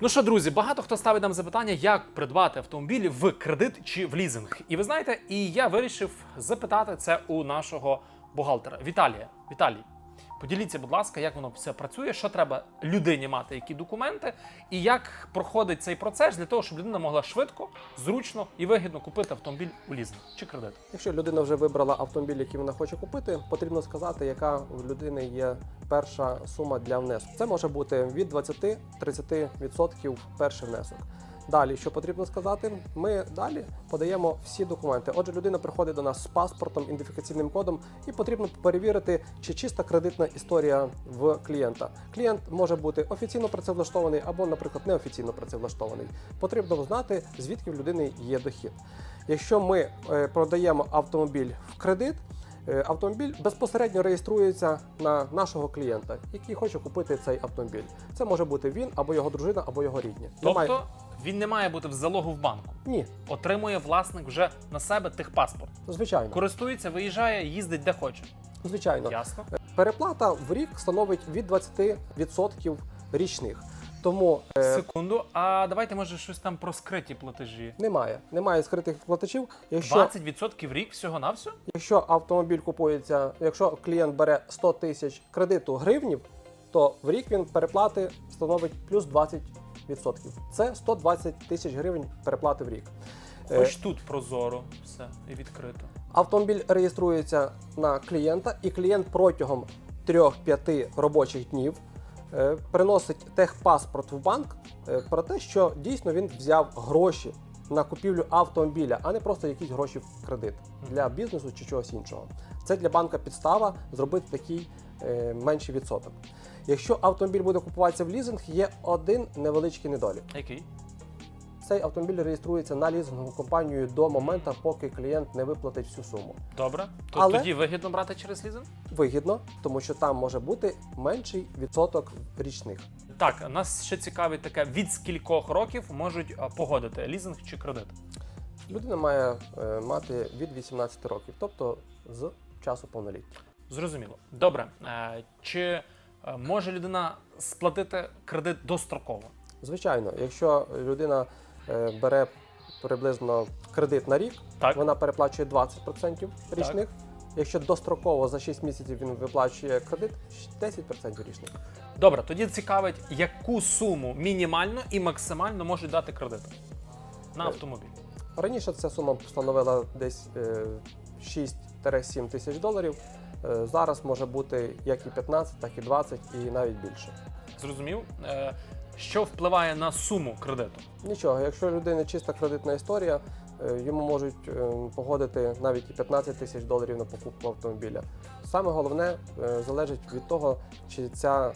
Ну що, друзі, багато хто ставить нам запитання, як придбати автомобіль в кредит чи в лізинг. І ви знаєте, і я вирішив запитати це у нашого бухгалтера Віталія. Віталій, поділіться, будь ласка, як воно все працює, що треба людині мати, які документи, і як проходить цей процес для того, щоб людина могла швидко, зручно і вигідно купити автомобіль у лізинг чи кредит. Якщо людина вже вибрала автомобіль, який вона хоче купити, потрібно сказати, яка у людини є перша сума для внеску. Це може бути від 20-30% перший внесок. Далі, що потрібно сказати, ми далі подаємо всі документи. Отже, людина приходить до нас з паспортом, ідентифікаційним кодом, і потрібно перевірити, чи чиста кредитна історія в клієнта. Клієнт може бути офіційно працевлаштований або, наприклад, неофіційно працевлаштований. Потрібно знати, звідки в людини є дохід. Якщо ми е, продаємо автомобіль в кредит, е, автомобіль безпосередньо реєструється на нашого клієнта, який хоче купити цей автомобіль. Це може бути він або його дружина, або його рідні. Тобто він не має бути в залогу в банку. ні, Отримує власник вже на себе техпаспорт. звичайно, Користується, виїжджає, їздить де хоче. звичайно. Ясно. Переплата в рік становить від 20% річних. Тому е, Секунду. А давайте може щось там про скриті платежі. немає, немає скритих платежів. Якщо 20% в рік всього на все? Якщо автомобіль купується, якщо клієнт бере 100 тисяч кредиту гривнів, то в рік він переплати становить плюс 20%. Це 120 тисяч гривень переплати в рік. Е, Хоч тут прозоро, все і відкрито. Автомобіль реєструється на клієнта, і клієнт протягом 3-5 робочих днів е, приносить техпаспорт в банк е, про те, що дійсно він взяв гроші на купівлю автомобіля, а не просто якісь гроші в кредит для бізнесу чи чогось іншого. Це для банка підстава зробити такий е, менший відсоток. Якщо автомобіль буде купуватися в лізинг, є один невеличкий недолік. Який? Цей автомобіль реєструється на лізингову компанію до моменту, поки клієнт не виплатить всю суму. Добре. То Але- тоді вигідно брати через лізинг? Вигідно, тому що там може бути менший відсоток річних. Так, нас ще цікавить таке, від скількох років можуть погодити лізинг чи кредит. Людина має е, мати від 18 років, тобто з часу повноліття. Зрозуміло. Добре. Е, Чи е, може людина сплатити кредит достроково? Звичайно, якщо людина е, бере приблизно кредит на рік, Так. вона переплачує 20% річних. Якщо достроково за 6 місяців він виплачує кредит, 10% річних. Добре, тоді цікавить, яку суму мінімально і максимально можуть дати кредит на автомобіль. Раніше ця сума становила десь е, 6-7 тисяч доларів. Е, Зараз може бути як і 15, так і 20, і навіть більше. Зрозумів. Е, Що впливає на суму кредиту? Нічого, якщо людини чиста кредитна історія, е, йому можуть погодити навіть і 15 тисяч доларів на покупку автомобіля. Саме головне залежить від того, чи ця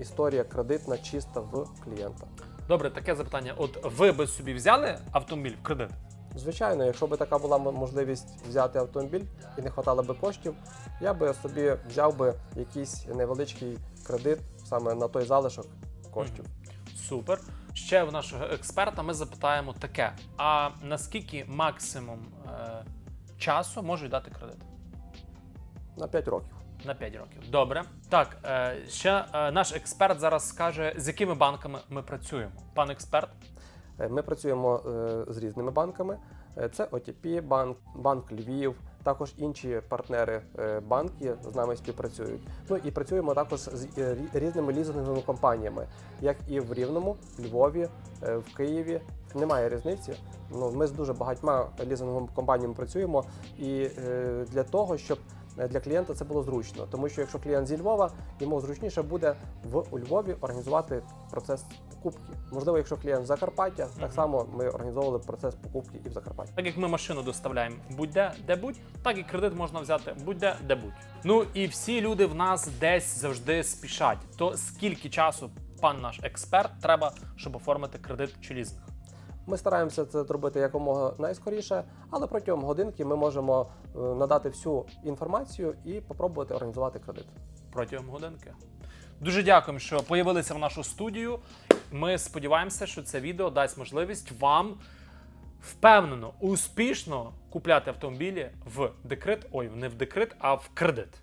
історія кредитна чиста в клієнта. Добре, таке запитання. От ви би собі взяли автомобіль в кредит? Звичайно, якщо б така була можливість взяти автомобіль і не вистачало би коштів, я би собі взяв би якийсь невеличкий кредит саме на той залишок коштів. Супер. Ще в нашого експерта ми запитаємо таке: а наскільки максимум е, часу можуть дати кредит? На 5 років. На 5 років. Добре. Так, е, ще е, наш експерт зараз скаже, з якими банками ми працюємо. Пан експерт, Ми працюємо е, з різними банками. Е, Це OTP банк, банк Львів, також інші партнери е, банки з нами співпрацюють. Ну і працюємо також з е, різними лізинговими компаніями, як і в Рівному, Львові, е, в Києві. Немає різниці. Ну ми з дуже багатьма лізинговими компаніями працюємо, і е, для того, щоб е, для клієнта це було зручно, тому що якщо клієнт зі Львова, йому зручніше буде в у Львові організувати процес покупки. Можливо, якщо клієнт з Закарпаття, так само ми організовували процес покупки і в Закарпатті. так як ми машину доставляємо будь-де, де будь, так і кредит можна взяти будь-де, де будь. Ну і всі люди в нас десь завжди спішать. То скільки часу пан наш експерт треба, щоб оформити кредит чи лізинг? Ми стараємося це зробити якомога найскоріше, але протягом годинки ми можемо е, надати всю інформацію і попробувати організувати кредит. протягом годинки. Дуже дякуємо, що появилися в нашу студію. Ми сподіваємося, що це відео дасть можливість вам впевнено, успішно купляти автомобілі в декрет, ой, не в декрет, а в кредит.